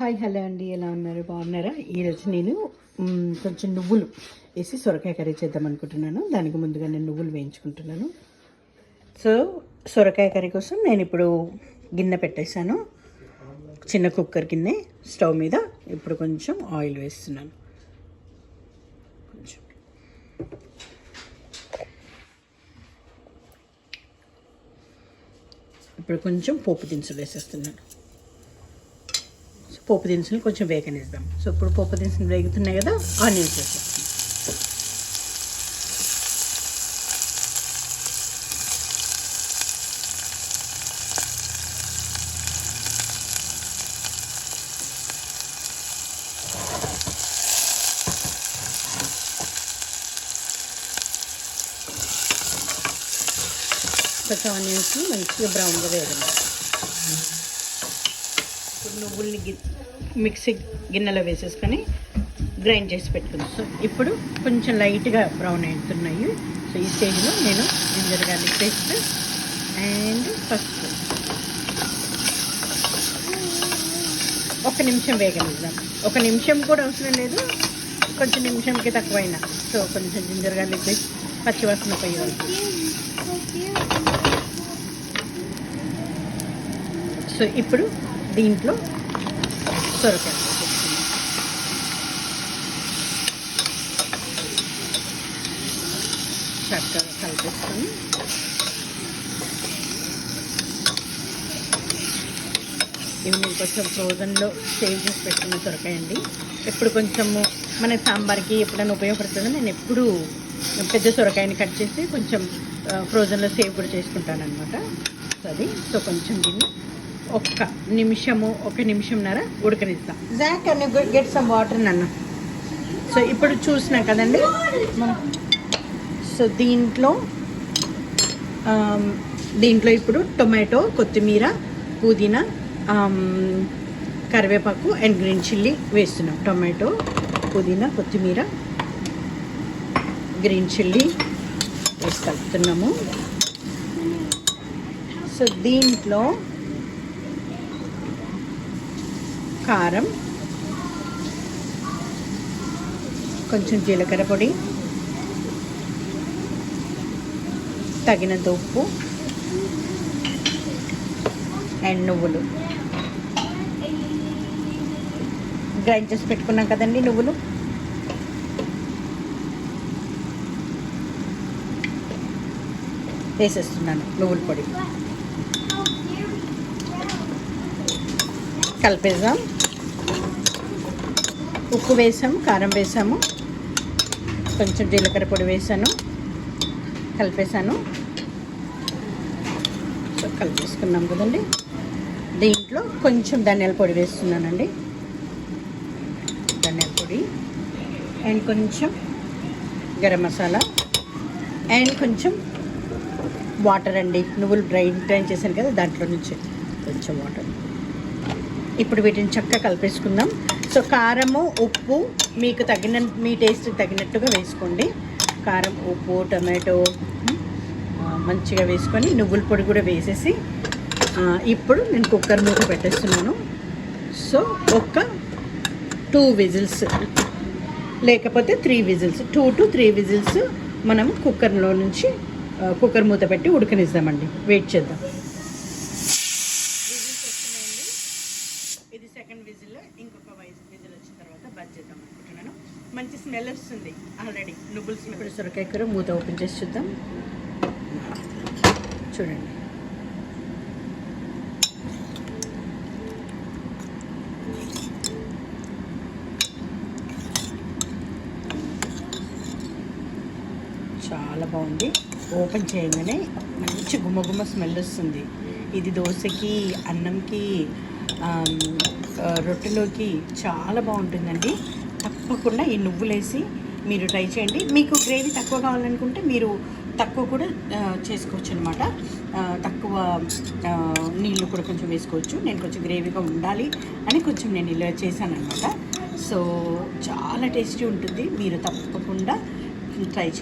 Hi hello అండి. ఎలా ఉన్నారు? బాగున్నారా? ఈరోజు నేను కొంచెం నువ్వులు వేసి సొరకాయ కర్రీ చేద్దాం అనుకుంటున్నాను. దానికి ముందుగా నేను నువ్వులు వేయించుకుంటున్నాను. సో సొరకాయ కర్రీ కోసం నేను ఇప్పుడు గిన్నె పెట్టేశాను. చిన్న కుక్కర్ గిన్నె స్టవ్ మీద ఇప్పుడు కొంచెం ఆయిల్ వేస్తున్నాను. కొంచెం. ఇప్పుడు కొంచెం పోపు దినుసులు వేసేస్తున్నాను. పోపు దినుసులు కొంచెం వేగనిద్దాం. సో ఇప్పుడు పోపు దినుసులు వేగుతున్నాయి కదా ఆనియన్స్ వేసేస్తాం కొంచెం ఆనియన్స్ మంచిగా బ్రౌన్గా వేగండి ఇప్పుడు నువ్వుల్ని మిక్సీ గిన్నెలో వేసేసుకొని గ్రైండ్ చేసి పెట్టుకుందాం. సో ఇప్పుడు కొంచెం లైట్గా బ్రౌన్ అవుతున్నాయి. సో ఈ స్టేజ్లో నేను జింజర్ గార్లిక్ పేస్ట్ అండ్ పసుపు. ఒక నిమిషం వేగనిద్దాం. ఒక నిమిషం కూడా అవసరం లేదు. కొంచెం నిమిషంకి తక్కువైనా. సో కొంచెం జింజర్ గార్లిక్ పేస్ట్ పచ్చివాసన పోయే సో ఇప్పుడు దీంట్లో సొరకాయ. చక్కగా కలిపేసుకొని ఇవి నేను కొంచెం ఫ్రోజన్లో సేవ్ చేసి పెట్టుకున్న సొరకాయ అండి. ఎప్పుడు కొంచెము మన సాంబార్కి ఎప్పుడైనా ఉపయోగపడుతుందో నేను ఎప్పుడు పెద్ద సొరకాయని కట్ చేసి కొంచెం ఫ్రోజన్లో సేవ్ కూడా చేసుకుంటాను అనమాట సో అది సో కొంచెం దీన్ని ఒక్క నిమిషము ఒక నిమిషంన్నర ఉడకనిస్తాం జాక్ అని గెట్ సమ్ వాటర్ నన్ను సో ఇప్పుడు చూసినాం కదండి సో దీంట్లో దీంట్లో ఇప్పుడు టొమాటో కొత్తిమీర పుదీనా కరివేపాకు అండ్ గ్రీన్ చిల్లీ వేస్తున్నాం. టొమాటో పుదీనా కొత్తిమీర గ్రీన్ చిల్లీ వేసి కలుపుతున్నాము. సో దీంట్లో కారం కొంచెం జీలకర్ర పొడి తగినంత ఉప్పు అండ్ నువ్వులు. గ్రైండ్ చేసి పెట్టుకున్నాం కదండి నువ్వులు? వేసేస్తున్నాను నువ్వుల పొడి. కలిపేద్దాం. ఉప్పు వేసాము కారం వేసాము. కొంచెం జీలకర్ర పొడి వేసాను. కలిపేసాను సో కలిపేసుకున్నాం కదండి. దీంట్లో కొంచెం ధనియాల పొడి వేస్తున్నానండి. ధనియాల పొడి. అండ్ కొంచెం గరం మసాలా. అండ్ కొంచెం వాటర్ అండి. నువ్వులు డ్రైన్ డ్రైన్ చేశాను కదా దాంట్లో నుంచి. కొంచెం వాటర్. ఇప్పుడు వీటిని చక్కగా కలిపేసుకుందాం. సో కారము ఉప్పు మీకు తగిన మీ టేస్ట్కి తగినట్టుగా వేసుకోండి. కారం ఉప్పు టమాటో మంచిగా వేసుకొని నువ్వుల పొడి కూడా వేసేసి ఇప్పుడు నేను కుక్కర్ మూత పెట్టేస్తున్నాను. సో ఒక టూ విజిల్స్ లేకపోతే three whistles two to three whistles మనం కుక్కర్లో నుంచి కుక్కర్ మూత పెట్టి ఉడకనిద్దామండి వెయిట్ చేద్దాం విజిల్స్ వస్తున్నాయండి ఇది సెకండ్ విజిల్లో ఇంకొక విజిల్ వచ్చిన తర్వాత బంద్ చేద్దాం అనుకుంటున్నాను మంచి స్మెల్ వస్తుంది ఆల్రెడీ నువ్వుల స్మెల్ ఇప్పుడు సొరకాయ కూర మూత ఓపెన్ చేసి చూద్దాం. చూడండి. చాలా బాగుంది. ఓపెన్ చేయగానే మంచి గుమ్మగుమ్మ స్మెల్ వస్తుంది. ఇది దోశకి అన్నంకి రొట్టెలోకి చాలా బాగుంటుందండి. తప్పకుండా ఈ నువ్వులేసి మీరు ట్రై చేయండి. మీకు గ్రేవీ తక్కువ కావాలనుకుంటే మీరు తక్కువ కూడా చేసుకోవచ్చు అనమాట తక్కువ నీళ్ళు కూడా కొంచెం వేసుకోవచ్చు. నేను కొంచెం గ్రేవీగా ఉండాలి అని కొంచెం నేను ఇలా చేశాను అనమాట సో చాలా టేస్టీ ఉంటుంది. మీరు తప్పకుండా ట్రై చేయండి.